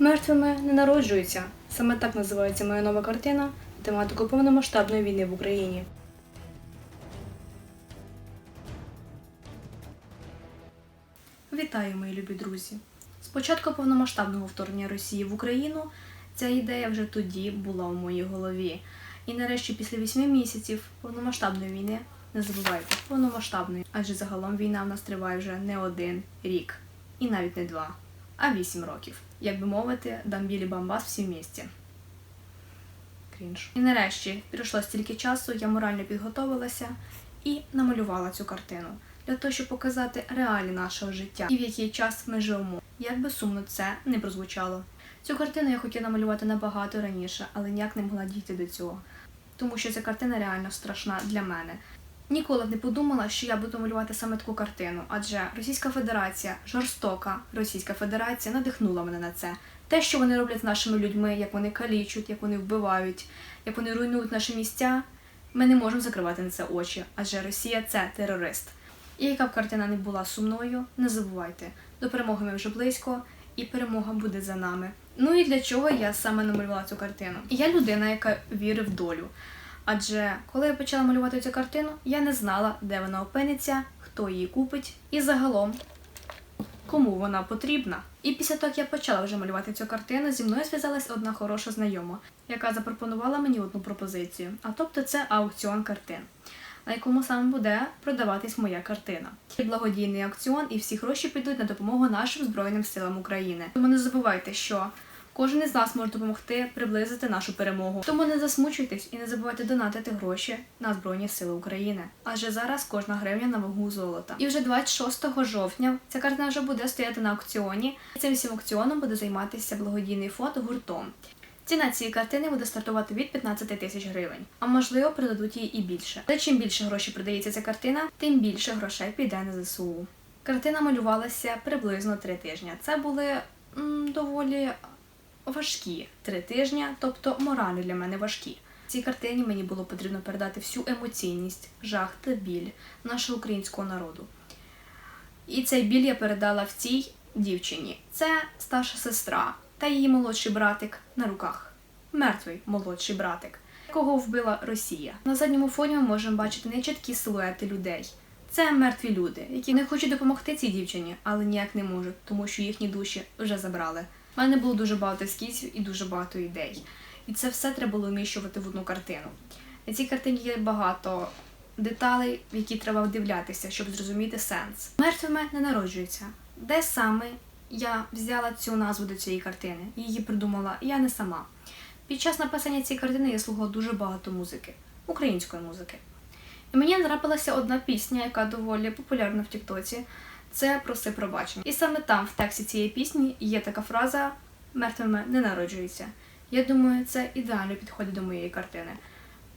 Мертвими не народжуються. Саме так називається моя нова картина на тематику повномасштабної війни в Україні. Вітаю, мої любі друзі! З початку повномасштабного вторгнення Росії в Україну ця ідея вже тоді була у моїй голові. І нарешті, після вісьми місяців повномасштабної війни, не забувайте, повномасштабної, адже загалом війна в нас триває вже не один рік, і навіть не два, а вісім років. Як би мовити, дамбілі бамбас всі в місті. Крінж. І нарешті пройшло стільки часу, я морально підготовилася і намалювала цю картину для того, щоб показати реалії нашого життя і в який час ми живемо. Як би сумно це не прозвучало. Цю картину я хотіла намалювати набагато раніше, але ніяк не могла дійти до цього. Тому що ця картина реально страшна для мене. Ніколи б не подумала, що я буду малювати саме таку картину, адже Російська Федерація, жорстока Російська Федерація надихнула мене на це. Те, що вони роблять з нашими людьми, як вони калічуть, як вони вбивають, як вони руйнують наші місця, ми не можемо закривати на це очі, адже Росія це терорист. І яка б картина не була сумною, не забувайте, до перемоги ми вже близько, і перемога буде за нами. Ну і для чого я саме намалювала цю картину? Я людина, яка вірить в долю. Адже коли я почала малювати цю картину, я не знала, де вона опиниться, хто її купить, і загалом кому вона потрібна. І після того, як я почала вже малювати цю картину, зі мною зв'язалась одна хороша знайома, яка запропонувала мені одну пропозицію. А тобто це аукціон картин, на якому саме буде продаватись моя картина. Це благодійний аукціон, і всі гроші підуть на допомогу нашим Збройним силам України. Тому не забувайте, що кожен із нас може допомогти приблизити нашу перемогу. Тому не засмучуйтесь і не забувайте донатити гроші на Збройні Сили України. Адже зараз кожна гривня на вагу золота. І вже 26 жовтня ця картина вже буде стояти на аукціоні. І цим всім аукціоном буде займатися благодійний фонд гуртом. Ціна цієї картини буде стартувати від 15 тисяч гривень, а можливо продадуть її і більше. Але чим більше грошей продається ця картина, тим більше грошей піде на ЗСУ. Картина малювалася приблизно три тижні. Це були м, доволі важкі три тижні, тобто морально для мене важкі. В цій картині мені було потрібно передати всю емоційність, жах та біль нашого українського народу. І цей біль я передала в цій дівчині. Це старша сестра та її молодший братик на руках. Мертвий молодший братик, якого вбила Росія. На задньому фоні ми можемо бачити нечіткі силуети людей. Це мертві люди, які не хочуть допомогти цій дівчині, але ніяк не можуть, тому що їхні душі вже забрали. У мене було дуже багато ескізів і дуже багато ідей. І це все треба було вміщувати в одну картину. На цій картині є багато деталей, в які треба вдивлятися, щоб зрозуміти сенс. Мертвими не народжуються. Де саме я взяла цю назву до цієї картини? Її придумала я не сама. Під час написання цієї картини я слухала дуже багато музики, української музики. І мені трапилася одна пісня, яка доволі популярна в Тіктоці. Це проси пробачення. І саме там, в тексті цієї пісні, є така фраза мертвими не народжуються. Я думаю, це ідеально підходить до моєї картини.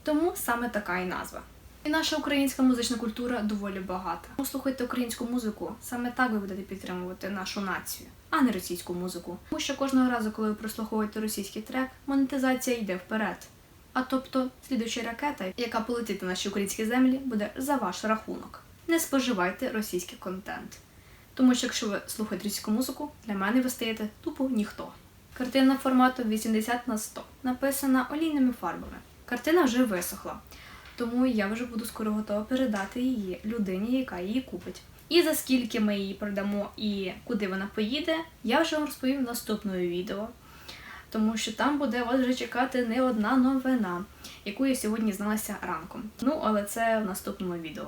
Тому саме така і назва. І наша українська музична культура доволі багата. Послухайте українську музику, саме так ви будете підтримувати нашу націю, а не російську музику. Тому що кожного разу, коли ви прослуховуєте російський трек, монетизація йде вперед. А тобто, слідуюча ракета, яка полетить на наші українські землі, буде за ваш рахунок. Не споживайте російський контент. Тому що якщо ви слухаєте російську музику, для мене ви стаєте тупо ніхто. Картина формату 80 на 100 написана олійними фарбами. Картина вже висохла, тому я вже буду скоро готова передати її людині, яка її купить. І за скільки ми її продамо і куди вона поїде, я вже вам розповім в наступному відео. Тому що там буде вас вже чекати не одна новина, яку я сьогодні зналася ранком. Ну, але це в наступному відео.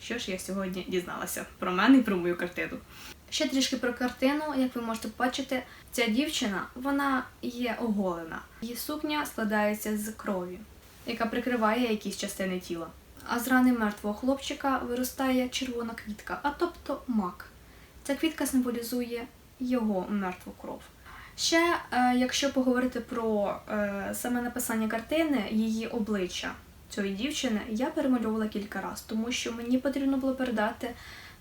Що ж я сьогодні дізналася про мене і про мою картину. Ще трішки про картину, як ви можете бачити, ця дівчина вона є оголена. Її сукня складається з крові, яка прикриває якісь частини тіла. А з рани мертвого хлопчика виростає червона квітка, а тобто мак. Ця квітка символізує його мертву кров. Ще, е, якщо поговорити про е, саме написання картини, її обличчя цієї дівчини, я перемальовувала кілька разів, тому що мені потрібно було передати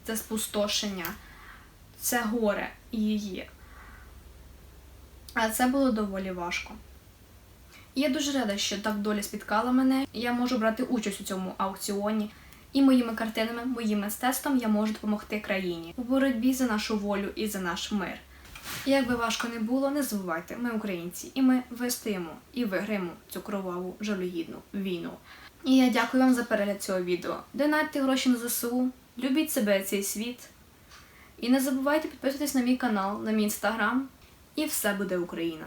це спустошення, це горе її. А це було доволі важко. І я дуже рада, що так доля спіткала мене. Я можу брати участь у цьому аукціоні. І моїми картинами, моїм мистецтвом я можу допомогти країні у боротьбі за нашу волю і за наш мир. Як би важко не було, не забувайте, ми українці, і ми вистоїмо і виграємо цю кроваву жалюгідну війну. І я дякую вам за перегляд цього відео. Донатьте гроші на ЗСУ, любіть себе цей світ. І не забувайте підписуватись на мій канал, на мій інстаграм. І все буде Україна!